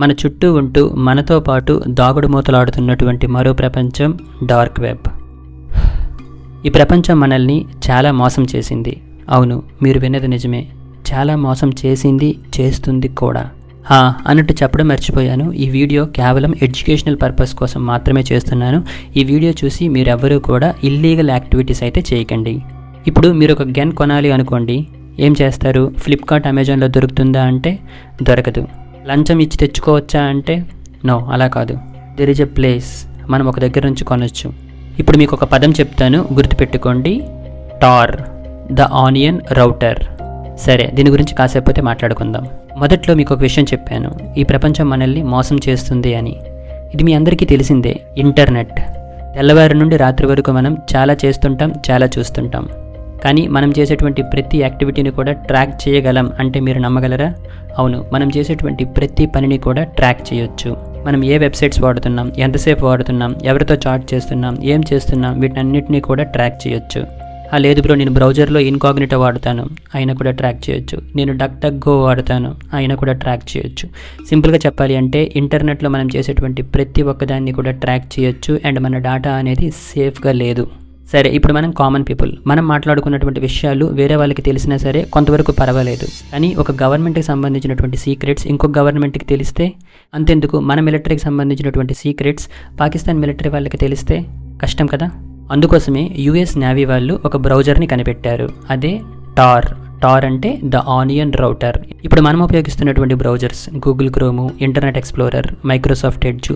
మన చుట్టూ ఉంటూ మనతో పాటు దాగుడు మూతలాడుతున్నటువంటి మరో ప్రపంచం డార్క్ వెబ్. ఈ ప్రపంచం మనల్ని చాలా మోసం చేసింది. అవును మీరు విన్నది నిజమే. చాలా మోసం చేసింది చేస్తుంది కూడా. హా, అన్నట్టు చెప్పడం మర్చిపోయాను. ఈ వీడియో కేవలం ఎడ్యుకేషనల్ పర్పస్ కోసం మాత్రమే చేస్తున్నాను. ఈ వీడియో చూసి మీరెవ్వరూ కూడా ఇల్లీగల్ యాక్టివిటీస్ అయితే చేయకండి. ఇప్పుడు మీరు ఒక గన్ కొనాలి అనుకోండి. ఏం చేస్తారు? ఫ్లిప్కార్ట్ అమెజాన్లో దొరుకుతుందా అంటే దొరకదు. లంచం ఇచ్చి తెచ్చుకోవచ్చా అంటే నో అలా కాదు. దెర్ ఇస్ ఎ ప్లేస్ మనం ఒక దగ్గర నుంచి కొనొచ్చు. ఇప్పుడు మీకు ఒక పదం చెప్తాను గుర్తుపెట్టుకోండి. టార్ ద ఆనియన్ రౌటర్ సరే దీని గురించి కాసేపతే మాట్లాడుకుందాం. మొదట్లో మీకు ఒక విషయం చెప్పాను. ఈ ప్రపంచం మనల్ని మోసం చేస్తుంది అని. ఇది మీ అందరికీ తెలిసిందే ఇంటర్నెట్. తెల్లవారి నుండి రాత్రి వరకు మనం చాలా చేస్తుంటాం చాలా చూస్తుంటాం. కానీ మనం చేసేటువంటి ప్రతి యాక్టివిటీని కూడా ట్రాక్ చేయగలం అంటే మీరు నమ్మగలరా? అవును మనం చేసేటువంటి ప్రతి పనిని కూడా ట్రాక్ చేయొచ్చు. మనం ఏ వెబ్సైట్స్ వాడుతున్నాం ఎంతసేపు వాడుతున్నాం ఎవరితో చాట్ చేస్తున్నాం ఏం చేస్తున్నాం వీటన్నిటిని కూడా ట్రాక్ చేయొచ్చు. ఆ లేదు బ్రో నేను బ్రౌజర్లో ఇన్కాగ్నిటో వాడతాను. అయినా కూడా ట్రాక్ చేయొచ్చు. నేను డక్ డక్ గో వాడతాను. అయినా కూడా ట్రాక్ చేయొచ్చు. సింపుల్గా చెప్పాలి అంటే ఇంటర్నెట్లో మనం చేసేటువంటి ప్రతి ఒక్కదాన్ని కూడా ట్రాక్ చేయొచ్చు. అండ్ మన డేటా అనేది సేఫ్గా లేదు. సరే ఇప్పుడు మనం కామన్ పీపుల్ మనం మాట్లాడుకున్నటువంటి విషయాలు వేరే వాళ్ళకి తెలిసినా సరే కొంతవరకు పర్వాలేదు. కానీ ఒక గవర్నమెంట్కి సంబంధించినటువంటి సీక్రెట్స్ ఇంకొక గవర్నమెంట్కి తెలిస్తే అంతెందుకు? మన మిలిటరీకి సంబంధించినటువంటి సీక్రెట్స్ పాకిస్తాన్ మిలిటరీ వాళ్ళకి తెలిస్తే కష్టం కదా? అందుకోసమే యుఎస్ నేవీ వాళ్ళు ఒక బ్రౌజర్ని కనిపెట్టారు. అదే టార్. టార్ అంటే ద ఆనియన్ రౌటర్ ఇప్పుడు మనం ఉపయోగిస్తున్నటువంటి browsers Google Chrome Internet Explorer Microsoft Edge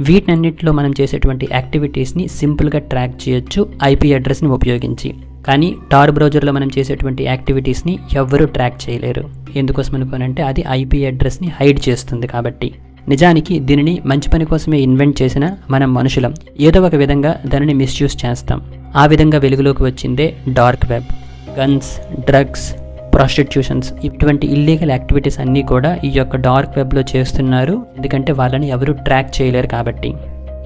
వీటన్నిటిలో మనం చేసేటువంటి యాక్టివిటీస్ని సింపుల్గా ట్రాక్ చేయొచ్చు ఐపీ అడ్రస్ని ఉపయోగించి. కానీ టార్ బ్రౌజర్లో మనం చేసేటువంటి యాక్టివిటీస్ని ఎవ్వరూ ట్రాక్ చేయలేరు. ఎందుకోసం అనుకోనంటే అది ఐపీ అడ్రస్ని హైడ్ చేస్తుంది కాబట్టి. నిజానికి దీనిని మంచి పని కోసమే ఇన్వెంట్ చేసిన మనం మనుషులం. ఏదో ఒక విధంగా దానిని మిస్యూజ్ చేస్తాం. ఆ విధంగా వెలుగులోకి వచ్చిందే dark web guns drugs prostitutions ఇటువంటి ఇల్లీగల్ యాక్టివిటీస్ అన్నీ కూడా ఈ యొక్క డార్క్ వెబ్లో చేస్తున్నారు. ఎందుకంటే వాళ్ళని ఎవరు ట్రాక్ చేయలేరు కాబట్టి.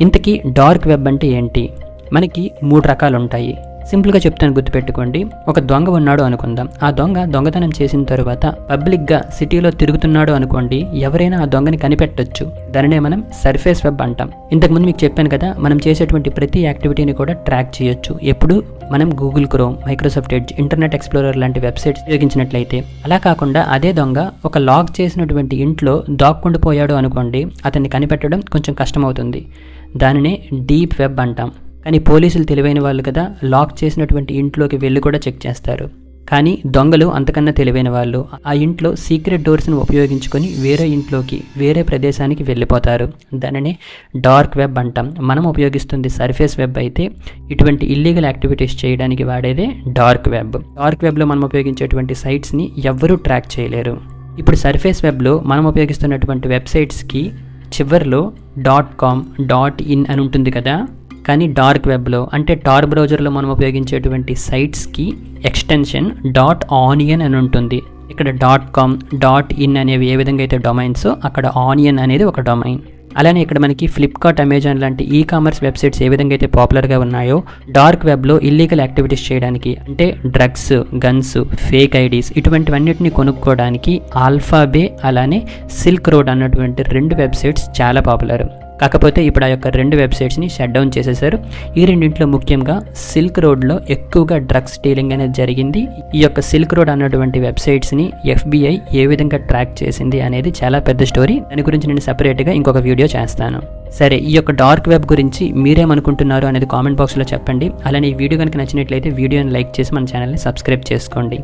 ఇంతకీ డార్క్ వెబ్ అంటే ఏంటి? మనకి మూడు రకాలు ఉంటాయి సింపుల్గా చెప్తాను గుర్తుపెట్టుకోండి. ఒక దొంగ ఉన్నాడు అనుకుందాం. ఆ దొంగ దొంగతనం చేసిన తరువాత పబ్లిక్గా సిటీలో తిరుగుతున్నాడు అనుకోండి ఎవరైనా ఆ దొంగని కనిపెట్టొచ్చు. దానినే మనం సర్ఫేస్ వెబ్ అంటాం. ఇంతకుముందు మీకు చెప్పాను కదా మనం చేసేటువంటి ప్రతి యాక్టివిటీని కూడా ట్రాక్ చేయొచ్చు. ఎప్పుడు? మనం Google Chrome Microsoft Edge Internet Explorer లాంటి వెబ్సైట్స్ ఉపయోగించినట్లయితే. అలా కాకుండా అదే దొంగ ఒక లాక్ చేసినటువంటి ఇంట్లో దాక్కుండిపోయాడు అనుకోండి అతన్ని కనిపెట్టడం కొంచెం కష్టమవుతుంది. దానినే డీప్ వెబ్ అంటాం. కానీ పోలీసులు తెలివైన వాళ్ళు కదా లాక్ చేసినటువంటి ఇంట్లోకి వెళ్ళి కూడా చెక్ చేస్తారు. కానీ దొంగలు అంతకన్నా తెలివైన వాళ్ళు ఆ ఇంట్లో సీక్రెట్ డోర్స్ని ఉపయోగించుకొని వేరే ఇంట్లోకి వేరే ప్రదేశానికి వెళ్ళిపోతారు. దానిని డార్క్ వెబ్ అంటాం. మనం ఉపయోగిస్తుంది సర్ఫేస్ వెబ్ అయితే ఇటువంటి ఇల్లీగల్ యాక్టివిటీస్ చేయడానికి వాడేదే డార్క్ వెబ్. డార్క్ వెబ్లో మనం ఉపయోగించేటువంటి సైట్స్ని ఎవ్వరూ ట్రాక్ చేయలేరు. ఇప్పుడు సర్ఫేస్ వెబ్లో మనం ఉపయోగిస్తున్నటువంటి వెబ్సైట్స్కి చివర్లో డాట్ కామ్ డాట్ ఇన్ అని ఉంటుంది కదా కానీ డార్క్ వెబ్లో అంటే టార్ బ్రౌజర్లో మనం ఉపయోగించేటువంటి సైట్స్కి ఎక్స్టెన్షన్ డాట్ ఆనియన్ అని ఉంటుంది. ఇక్కడ డాట్ కామ్ డాట్ ఇన్ అనేవి ఏ విధంగా అయితే డొమైన్స్ అక్కడ ఆనియన్ అనేది ఒక డొమైన్ అలానే ఇక్కడ మనకి ఫ్లిప్కార్ట్ అమెజాన్ లాంటి ఈ కామర్స్ వెబ్సైట్స్ ఏ విధంగా అయితే పాపులర్గా ఉన్నాయో డార్క్ వెబ్లో ఇల్లీగల్ యాక్టివిటీస్ చేయడానికి అంటే డ్రగ్స్ గన్స్ ఫేక్ ఐడీస్ ఇటువంటివన్నిటిని కొనుక్కోవడానికి ఆల్ఫాబే అలానే సిల్క్ రోడ్ అన్నటువంటి రెండు వెబ్సైట్స్ చాలా పాపులర్ కాకపోతే ఇప్పుడు ఆ యొక్క రెండు వెబ్సైట్స్ని షట్ డౌన్ చేసేసారు. ఈ రెండింటిలో ముఖ్యంగా సిల్క్ రోడ్లో ఎక్కువగా డ్రగ్స్ డీలింగ్ అనేది జరిగింది. ఈ యొక్క సిల్క్ రోడ్ అన్నటువంటి వెబ్సైట్స్ని ఎఫ్బిఐ ఏ విధంగా ట్రాక్ చేసింది అనేది చాలా పెద్ద స్టోరీ. దాని గురించి నేను సపరేట్గా ఇంకొక వీడియో చేస్తాను. సరే ఈ యొక్క డార్క్ వెబ్ గురించి మీరేమనుకుంటున్నారు అనేది కామెంట్ బాక్స్లో చెప్పండి. అలానే ఈ వీడియో కనుక నచ్చినట్లయితే వీడియోని లైక్ చేసి మన ఛానల్ని సబ్స్క్రైబ్ చేసుకోండి.